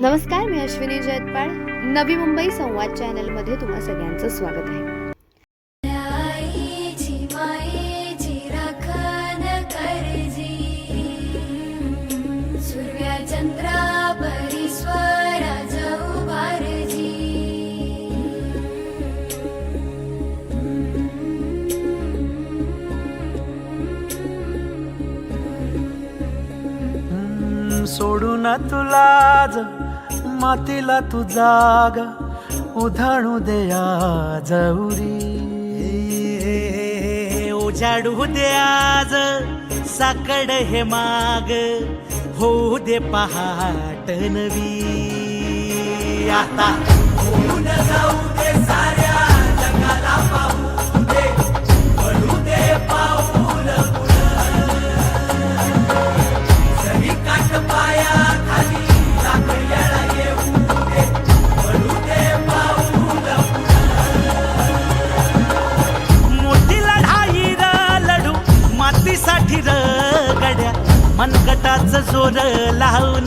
नमस्कार मी अश्विनी जयतपाळ. नवी मुंबई संवाद चॅनलमध्ये तुम्हा सगळ्यांचं स्वागत आहे. सोडू ना तुला मातीला तू जाग उधाणू दे आज उजाडू दे आज साकड हे माग होऊ दे पहाट नवी. आता जाऊ दे साऱ्या जगाला पाहू दे. मनगटाच लावून.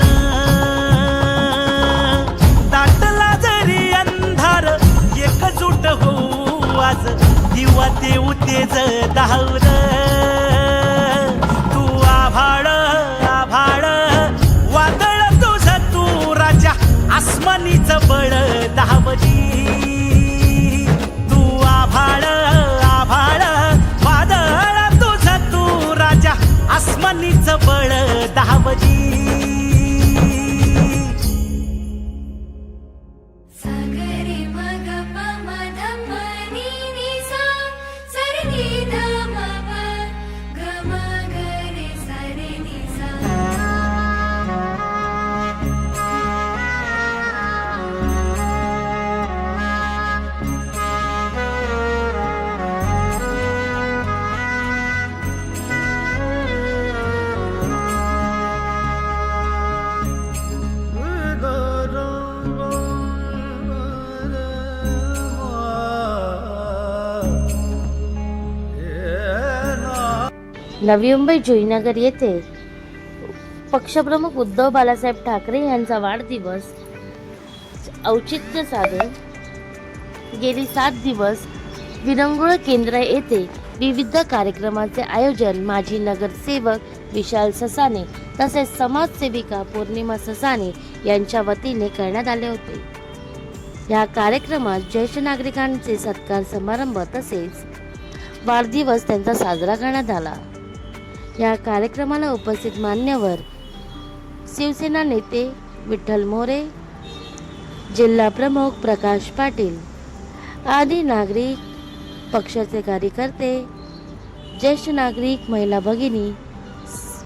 दाटला जरी अंधार एकजूट होऊ आज. दिवा देऊ तेज धावलं दावली नवी मुंबई जुईनगर येथे पक्षप्रमुख उद्धव बाळासाहेब ठाकरे यांचा वाढदिवस औचित्य साधून गेली सात दिवस विरंगुळ केंद्र येथे विविध कार्यक्रमाचे आयोजन माजी नगरसेवक विशाल ससाने तसेच समाजसेविका पौर्णिमा ससाने यांच्या वतीने करण्यात आले होते. या कार्यक्रमात ज्येष्ठ नागरिकांचे सत्कार समारंभ तसेच वाढदिवस त्यांचा साजरा करण्यात आला. या कार्यक्रमाला उपस्थित मान्यवर शिवसेना नेते विठ्ठल मोरे जिल्हा प्रमुख प्रकाश पाटील आदी नागरिक पक्षाचे कार्यकर्ते ज्येष्ठ नागरिक महिला भगिनी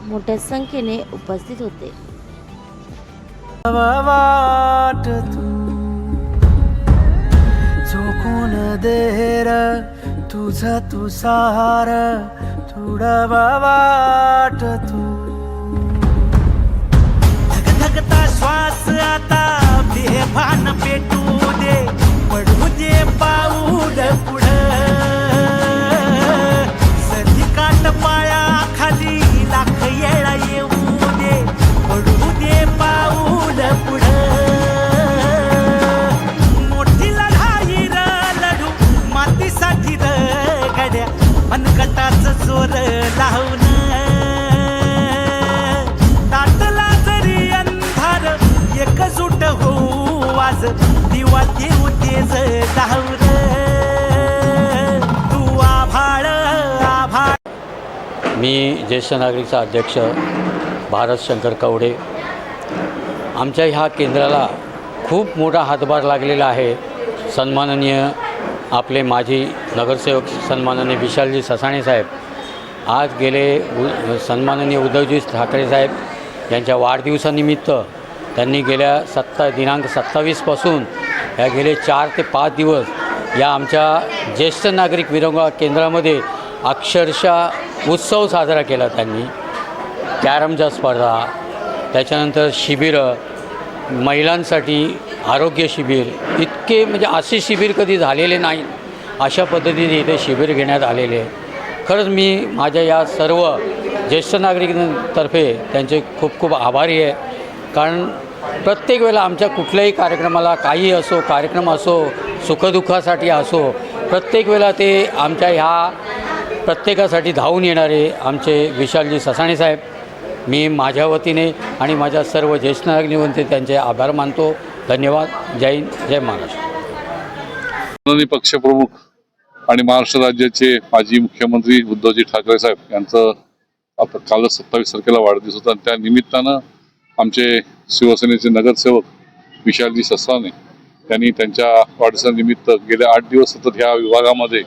मोठ्या संख्येने उपस्थित होते. तू झोकून देर तुझ तू सार थोडा वाट तू. धगधगता श्वास आता बेभान पेटू दे. दिवा देऊ धावर तू आभाळ आभाळ. मी ज्येष्ठ नागरिकचा अध्यक्ष भारत शंकर कवडे. आमच्या ह्या केंद्राला खूप मोठा हातभार लागलेला आहे. सन्माननीय आपले माजी नगरसेवक सन्माननीय विशालजी ससाणे साहेब आज गेले सन्माननीय उद्धवजी ठाकरे साहेब यांच्या वाढदिवसानिमित्त त्यांनी गेल्या सत्ता दिनांक सत्तावीसपासून ह्या गेले चार ते पाच दिवस या आमच्या ज्येष्ठ नागरिक विरंगुळा केंद्रामध्ये अक्षरशः उत्सव साजरा केला त्यांनी. कॅरमच्या स्पर्धा त्याच्यानंतर शिबिरं महिलांसाठी आरोग्य शिबिर इतके म्हणजे असे शिबिर कधी झालेले नाही अशा पद्धतीने इथे शिबिर घेण्यात आलेले. खरंच मी माझ्या या सर्व ज्येष्ठ नागरिकांतर्फे त्यांचे खूप खूप आभारी आहे. कारण प्रत्येक वेळेला आमच्या कुठल्याही कार्यक्रमाला काही असो कार्यक्रम असो सुखदुःखासाठी असो प्रत्येक वेळेला ते आमच्या ह्या प्रत्येकासाठी धावून येणारे आमचे विशालजी ससाणे साहेब. मी माझ्या वतीने आणि माझ्या सर्व ज्येष्ठ नागरिकांचे त्यांचे आभार मानतो. धन्यवाद. जय हिंद. जय महाराष्ट्र. पक्षप्रमुख आणि महाराष्ट्र राज्याचे माजी मुख्यमंत्री उद्धवजी ठाकरे साहेब यांचं आता कालच सत्तावीस तारखेला वाढदिवस होता आणि त्या निमित्तानं आमचे शिवसेनेचे नगरसेवक विशालजी ससाने त्यांनी त्यांच्या वाढदिवसानिमित्त गेले आठ दिवस सतत ह्या विभागामध्ये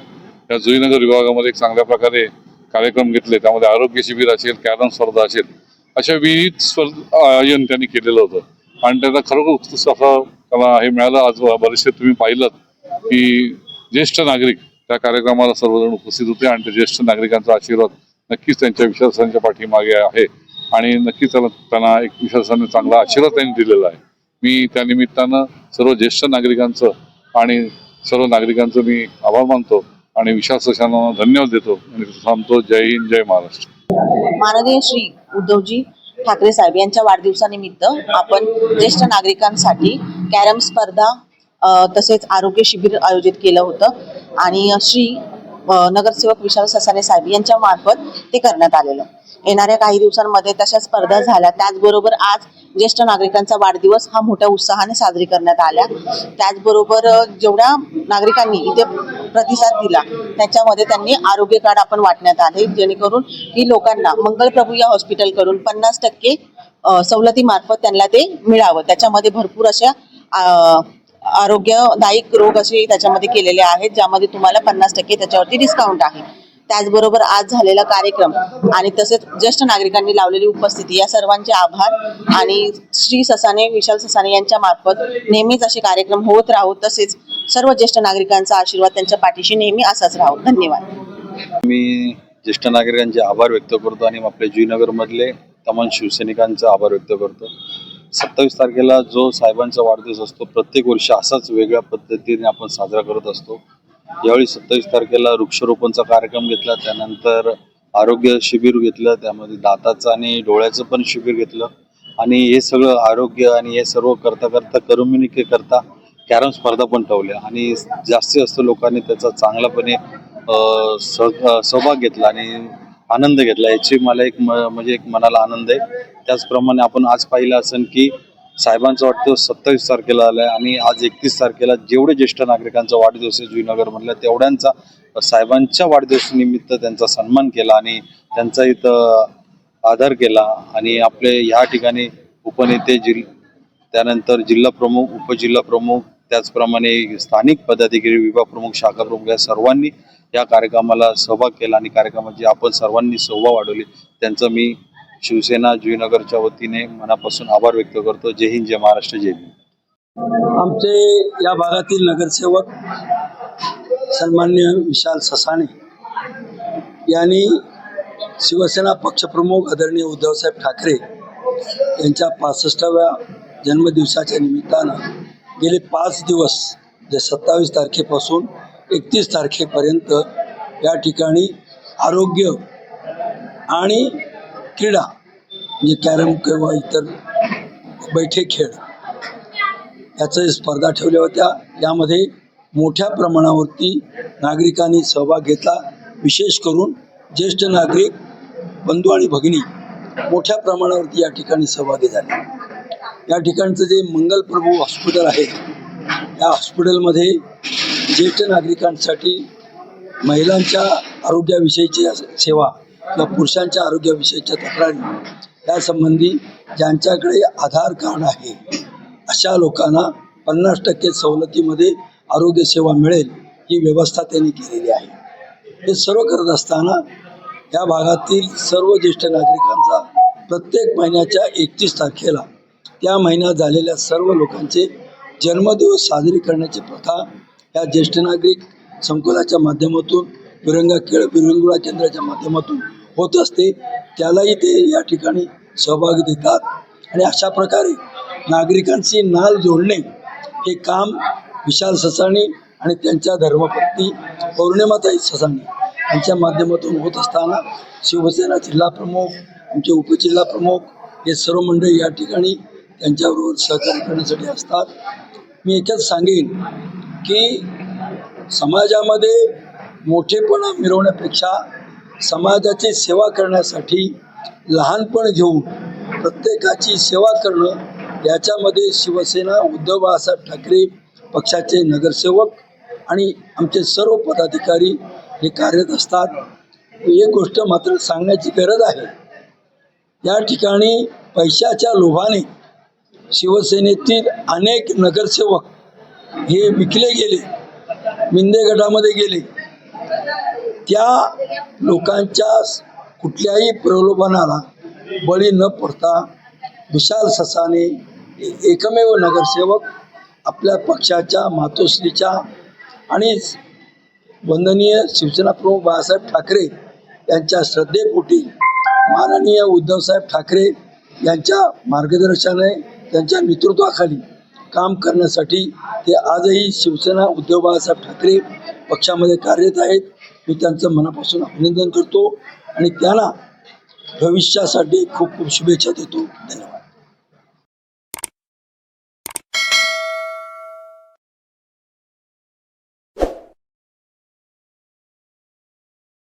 या जुईनगर विभागामध्ये एक चांगल्या प्रकारे कार्यक्रम घेतले. त्यामध्ये आरोग्य शिबिर असेल कॅरम स्पर्धा असेल अशा विविध स्पर्धा आयोजन त्यांनी केलेलं होतं. आणि त्यांना खरोखर उत्कृष्ट असं त्याला हे मिळालं. आज बरेचसे तुम्ही पाहिलं की ज्येष्ठ नागरिक त्या कार्यक्रमाला सर्वजण उपस्थित होते आणि ज्येष्ठ नागरिकांचा आशीर्वाद नक्कीच त्यांच्या विश्वासांच्या पाठीमागे आहे. आणि नक्कीच त्यांना एक विश्वासाने चांगला आशीर्वाद त्यांनी दिलेला आहे. मी त्या निमित्तानं सर्व ज्येष्ठ नागरिकांचं आणि सर्व नागरिकांचं मी आभार मानतो आणि विश्वासांना धन्यवाद देतो आणि थांबतो. जय हिंद जय महाराष्ट्र. माननीय श्री उद्धवजी ठाकरे साहेब यांच्या वाढदिवसानिमित्त आपण ज्येष्ठ नागरिकांसाठी कॅरम स्पर्धा तसेच आरोग्य शिबिर आयोजित केलं होतं. आणि श्री नगरसेवक विशाल ससाने साहेब यांच्या मार्फत ते करण्यात आलेलं. येणाऱ्या काही दिवसांमध्ये तशा स्पर्धा झाल्या. त्याचबरोबर आज ज्येष्ठ नागरिकांचा वाढदिवस हा मोठ्या उत्साहाने साजरी करण्यात आल्या त्याचबरोबर जेवढ्या नागरिकांनी इथे प्रतिसाद दिला त्याच्यामध्ये त्यांनी आरोग्य कार्ड आपण वाटण्यात आले. जेणेकरून की लोकांना मंगलप्रभू या हॉस्पिटलकडून पन्नास टक्के सवलतीमार्फत त्यांना ते मिळावं. त्याच्यामध्ये भरपूर अशा आरोग्यदायक रोग असे त्याच्यामध्ये केलेले आहेत ज्यामध्ये तुम्हाला पन्नास टक्के त्याच्यावरती डिस्काउंट आहे. त्याचबरोबर आज झालेला कार्यक्रम आणि तसेच ज्येष्ठ नागरिकांनी लावलेली उपस्थिती या सर्वांचे आभार. आणि श्री ससाने विशाल ससाने यांच्या मार्फत नेहमीच असे कार्यक्रम होत राहो तसेच सर्व ज्येष्ठ नागरिकांचा आशीर्वाद त्यांच्या पाठीशी नेहमी असाच राहो. धन्यवाद. मी ज्येष्ठ नागरिकांचे आभार व्यक्त करतो आणि आपल्या जुईनगरमधले तमाम शिवसैनिकांचा आभार व्यक्त करतो. सत्तावीस तारखेला जो साहेबांचा वाढदिवस असतो प्रत्येक वर्षी असाच वेगळ्या पद्धतीने आपण साजरा करत असतो. यावेळी सत्तावीस तारखेला वृक्षारोपणचा कार्यक्रम घेतला त्यानंतर आरोग्य शिबिर घेतलं त्यामध्ये दाताचं आणि डोळ्याचं पण शिबिर घेतलं. आणि हे सगळं आरोग्य आणि हे सर्व करता करता कम्युनिके करता कॅरम स्पर्धा पण ठेवल्या. आणि जास्तीत जास्त लोकांनी त्याचा चांगलापणे सह- सहभाग घेतला आणि आनंद घेतला. याची मला एक म- म्हणजे एक मनाला आनंद आहे. त्याचप्रमाणे आपण आज पाहिलं असेल की साहेबांचा वाढदिवस सत्तावीस तारखेला आला आहे आणि आज एकतीस तारखेला जेवढे ज्येष्ठ नागरिकांचा वाढदिवस आहे जुईनगर मधल्या तेवढ्यांचा साहेबांच्या वाढदिवसानिमित्त त्यांचा सन्मान केला आणि त्यांचा इथं आदर केला. आणि आपले ह्या ठिकाणी उपनेते जिल त्यानंतर जिल्हा प्रमुख उपजिल्हा प्रमुख त्याचप्रमाणे स्थानिक पदाधिकारी विभाग प्रमुख शाखा प्रमुख या सर्वांनी या कार्यक्रमाला सहभाग केला आणि कार्यक्रमाची आपण सर्वांनी शोभा वाढवली. त्यांचं मी शिवसेना जुईनगरच्या वतीने मनापासून आभार व्यक्त करतो. जय हिंद जय महाराष्ट्र जय हिंद आमचे या भागातील नगरसेवक सन्मान्य विशाल ससाणे यांनी शिवसेना पक्षप्रमुख आदरणीय उद्धवसाहेब ठाकरे यांच्या पासष्टाव्या जन्मदिवसाच्या निमित्तानं गेले पाच दिवस जे सत्तावीस तारखेपासून एकतीस तारखेपर्यंत या ठिकाणी आरोग्य आणि क्रीडा म्हणजे कॅरम किंवा इतर बैठे खेळ याचं स्पर्धा ठेवल्या होत्या. यामध्ये मोठ्या प्रमाणावरती नागरिकांनी सहभाग घेतला. विशेष करून ज्येष्ठ नागरिक बंधू आणि भगिनी मोठ्या प्रमाणावरती या ठिकाणी सहभागी झाले. या ठिकाणचं जे मंगलप्रभू हॉस्पिटल आहे या हॉस्पिटलमध्ये ज्येष्ठ नागरिकांसाठी महिलांच्या आरोग्याविषयीची सेवा किंवा पुरुषांच्या आरोग्याविषयीच्या तक्रारी यासंबंधी ज्यांच्याकडे आधार कार्ड आहे अशा लोकांना पन्नास टक्के सवलतीमध्ये आरोग्यसेवा मिळेल ही व्यवस्था त्यांनी केलेली आहे. हे सर्व करत असताना या भागातील सर्व ज्येष्ठ नागरिकांचा प्रत्येक महिन्याच्या एकतीस तारखेला त्या महिन्यात झालेल्या सर्व लोकांचे जन्मदिवस साजरी करण्याची प्रथा या ज्येष्ठ नागरिक संकुलाच्या माध्यमातून विरंगा खेळ विरंगुळा केंद्राच्या माध्यमातून होत असते त्यालाही ते या ठिकाणी सहभाग देतात. आणि अशा प्रकारे नागरिकांची नाल जोडणे हे काम विशाल ससाणे आणि त्यांच्या धर्मपत्नी पौर्णिमाताई ससाणे यांच्या माध्यमातून होत असताना शिवसेना जिल्हा प्रमुख आमचे उपजिल्हा प्रमुख हे सर्व मंडळी या ठिकाणी त्यांच्याबरोबर सहकार्य करण्यासाठी असतात. मी एकच सांगेन की समाजामध्ये मोठेपणा मिरवण्यापेक्षा समाजाची सेवा करण्यासाठी लहानपण घेऊन प्रत्येकाची सेवा करणं याच्यामध्ये शिवसेना उद्धव बाळासाहेब ठाकरे पक्षाचे नगरसेवक आणि आमचे सर्व पदाधिकारी हे कार्यरत असतात. एक गोष्ट मात्र सांगण्याची गरज आहे. या ठिकाणी पैशाच्या लोभाने शिवसेनेतील अनेक नगरसेवक हे विकले गेले मिंदे गटामध्ये गेले. त्या लोकांच्या कुठल्याही प्रलोभनाला बळी न पडता विशाल ससाने एकमेव नगरसेवक आपल्या पक्षाच्या मातोश्रीच्या आणि वंदनीय शिवसेना प्रमुख बाळासाहेब ठाकरे यांच्या श्रद्धेपोटी माननीय उद्धवसाहेब ठाकरे यांच्या मार्गदर्शनाने त्यांच्या नेतृत्वाखाली काम करण्यासाठी ते आजही शिवसेना उद्धव बाळासाहेब ठाकरे पक्षामध्ये कार्यरत आहेत. मी त्यांचं मनापासून अभिनंदन करतो आणि त्यांना भविष्यासाठी खूप खूप शुभेच्छा देतो. धन्यवाद.